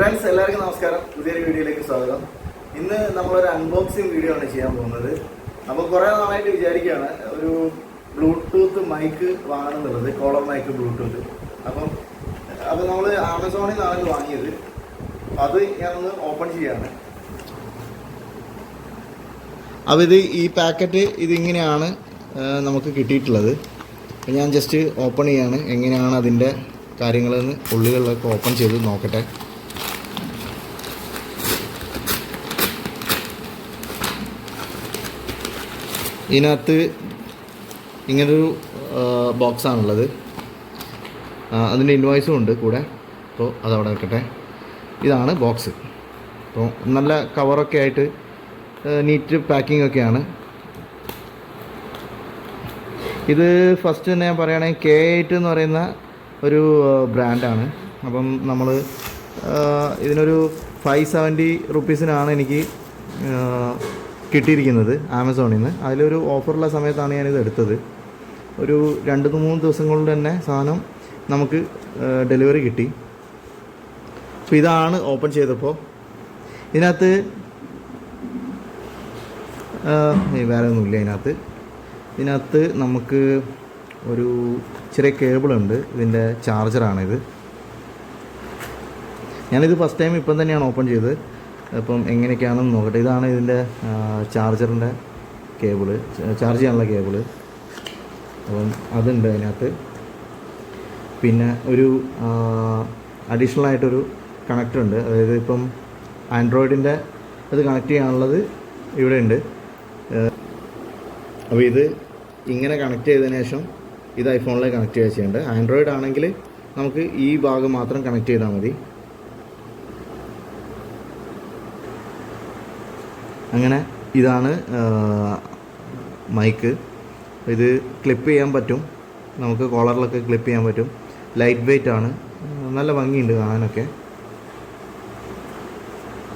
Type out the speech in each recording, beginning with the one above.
Friends എല്ലാവർക്കും നമസ്കാരം. പുതിയൊരു വീഡിയോയിലേക്ക് സ്വാഗതം. ഇന്ന് നമ്മളൊരു അൺബോക്സിങ് വീഡിയോ ആണ് ചെയ്യാൻ പോകുന്നത്. അപ്പോൾ കുറേ നാളായിട്ട് വിചാരിക്കുകയാണ് ഒരു ബ്ലൂടൂത്ത് മൈക്ക് വാങ്ങണമെന്നുള്ളത് കോളർ മൈക്ക് ബ്ലൂടൂത്ത് അപ്പം അപ്പോൾ നമ്മൾ ആമസോണിൽ നിന്നാണ് വാങ്ങിയത്. അത് ഞാനൊന്ന് ഓപ്പൺ ചെയ്യാണ്. അപ്പോൾ ഇത് ഈ പാക്കറ്റ് ഇതിങ്ങനെയാണ് നമുക്ക് കിട്ടിയിട്ടുള്ളത്. അപ്പം ഞാൻ ജസ്റ്റ് ഓപ്പൺ ചെയ്യാണ്. എങ്ങനെയാണ് അതിന്റെ കാര്യങ്ങളെന്ന് ഉള്ളിലുള്ളതൊക്കെ ഓപ്പൺ ചെയ്ത് നോക്കട്ടെ. ഇതിനകത്ത് ഇങ്ങനൊരു ബോക്സാണുള്ളത്. അതിന്റെ ഇൻവോയ്സും ഉണ്ട് കൂടെ. അപ്പോൾ അതവിടെ വെക്കട്ടെ. ഇതാണ് ബോക്സ് അപ്പോൾ നല്ല കവറൊക്കെ ആയിട്ട് നീറ്റ് പാക്കിംഗ് ഒക്കെയാണ്. ഇത് ഫസ്റ്റ് തന്നെ ഞാൻ പറയുകയാണെങ്കിൽ കെ എയ്റ്റ് എന്ന് പറയുന്ന ഒരു ബ്രാൻഡാണ് അപ്പം നമ്മൾ ഇതിനൊരു ഫൈവ് സെവന്റി റുപ്പീസിനാണ് എനിക്ക് കിട്ടിയിരിക്കുന്നത് ആമസോണിൽ നിന്ന്. അതിലൊരു ഓഫറുള്ള സമയത്താണ് ഞാനിത് എടുത്തത്. ഒരു രണ്ട് മൂന്ന് ദിവസം കൊണ്ട് തന്നെ സാധനം നമുക്ക് ഡെലിവറി കിട്ടി. അപ്പോൾ ഇതാണ് ഓപ്പൺ ചെയ്തപ്പോൾ. ഇതിനകത്ത് വേറെ ഒന്നുമില്ല ഇതിനകത്ത്. ഇതിനകത്ത് നമുക്ക് ഒരു ചെറിയ കേബിളുണ്ട് ഇതിന്റെ ചാർജറാണിത്. ഞാനിത് ഫസ്റ്റ് ടൈം ഇപ്പം തന്നെയാണ് ഓപ്പൺ ചെയ്തത്. അപ്പം എങ്ങനെയൊക്കെയാണെന്ന് നോക്കട്ടെ. ഇതാണ് ഇതിന്റെ ചാർജറിന്റെ കേബിൾ ചാർജ് ചെയ്യാനുള്ള കേബിൾ അപ്പം അതുണ്ട് അതിനകത്ത്. പിന്നെ ഒരു അഡീഷണൽ ആയിട്ടൊരു കണക്ടർ ഉണ്ട്. അതായത് ഇപ്പം ആൻഡ്രോയിഡിന്റെ അത് കണക്ട് ചെയ്യാനുള്ളത് ഇവിടെ ഉണ്ട്. അപ്പോൾ ഇത് ഇങ്ങനെ കണക്ട് ചെയ്തതിന് ശേഷം ഇത് ഐഫോണിലേക്ക് കണക്ട് ചെയ്യുക ചെയ്യേണ്ടത്. ആൻഡ്രോയിഡ് ആണെങ്കിൽ നമുക്ക് ഈ ഭാഗം മാത്രം കണക്ട് ചെയ്താൽ മതി. അങ്ങനെ ഇതാണ് മൈക്ക്. ഇത് ക്ലിപ്പ് ചെയ്യാൻ പറ്റും. നമുക്ക് കോളറിലൊക്കെ ക്ലിപ്പ് ചെയ്യാൻ പറ്റും. ലൈറ്റ് വെയിറ്റ് ആണ്. നല്ല ഭംഗിയുണ്ട് കാണാനൊക്കെ.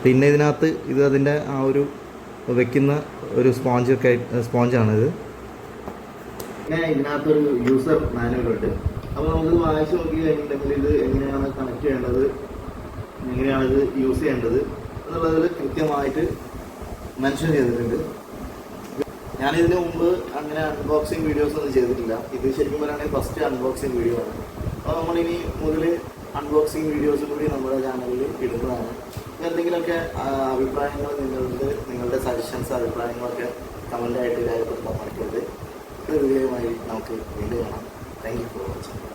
പിന്നെ ഇതിനകത്ത് ഇത് അതിന്റെ ആ ഒരു വെക്കുന്ന ഒരു സ്പോഞ്ച് സ്പോഞ്ചൊക്കെ സ്പോഞ്ചാണിത് പിന്നെ ഇതിനകത്തൊരു യൂസർ മാനുവൽ ഉണ്ട്. അപ്പോൾ നമുക്ക് വായിച്ച് നോക്കി കഴിഞ്ഞിട്ടുണ്ടെങ്കിൽ ഇത് എങ്ങനെയാണ് കണക്ട് ചെയ്യേണ്ടത്? എങ്ങനെയാണ് ഇത് യൂസ് ചെയ്യേണ്ടത്? എന്നുള്ളതിൽ കൃത്യമായിട്ട് മെൻഷൻ ചെയ്തിട്ടുണ്ട്. ഞാൻ ഇതിനു മുമ്പ് അങ്ങനെ അൺബോക്സിങ് വീഡിയോസ് ഒന്നും ചെയ്തിട്ടില്ല. ഇത് ശരിക്കും പറയുകയാണെങ്കിൽ ഫസ്റ്റ് അൺബോക്സിങ് വീഡിയോ ആണ്. അപ്പോൾ നമ്മളിനി മുതൽ അൺബോക്സിങ് വീഡിയോസ് കൂടി നമ്മുടെ ചാനലിൽ ഇടുന്നതാണ്. എന്തെങ്കിലുമൊക്കെ അഭിപ്രായങ്ങൾ നിങ്ങളുടെ നിങ്ങളുടെ സജഷൻസ് അഭിപ്രായങ്ങളൊക്കെ കമന്റായിട്ട് രേഖപ്പെടുത്താൻ മറക്കരുത്. ഇത് വിജയമായി നമുക്ക് വീണ്ടും കാണാം. Thank you for watching